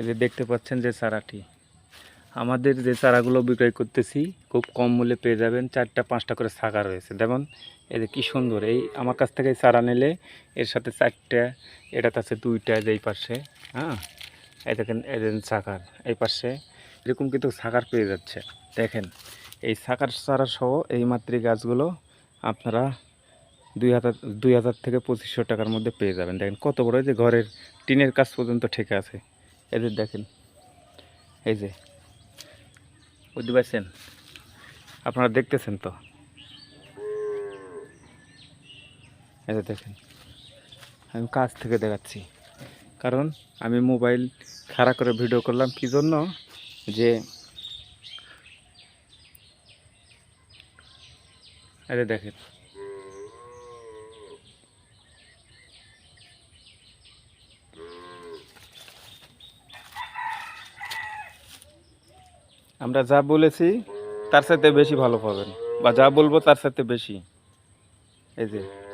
এই যে দেখতে পাচ্ছেন যে চারাটি। আমাদের যে চারাগুলো বিক্রয় করতেছি, খুব কম মূল্যে পেয়ে যাবেন। চারটা, পাঁচটা করে শাখা রয়েছে। যেমন এই যে কী সুন্দর, এই আমার কাছ থেকে চারা নিলে এর সাথে চারটা, এটাতে আছে দুইটা এই পাশে হ্যাঁ? এই দেখেন এই দেখেন শাখার, এই পাশে এরকম কিন্তু শাখার পেয়ে যাচ্ছে। দেখেন, এই শাখার চারা সহ এই মাতৃ গাছগুলো আপনারা দুই হাজার দুই হাজার থেকে পঁচিশশো টাকার মধ্যে পেয়ে যাবেন। দেখেন কত বড় যে ঘরের টিনের কাজ পর্যন্ত ঠেকে আছে। এদের দেখেন, এই যে, বুঝতে পারছেন? আপনারা দেখতেছেন তো? এই যে দেখেন, আমি কাছ থেকে দেখাচ্ছি। কারণ আমি মোবাইল খাড়া করে ভিডিও করলাম, কি জন্য? যে আরে দেখেন আমরা যা বলেছি, তার সাথে বেশি ভালো পাবেন। বা যা বলব, তার সাথে বেশি। এই যে।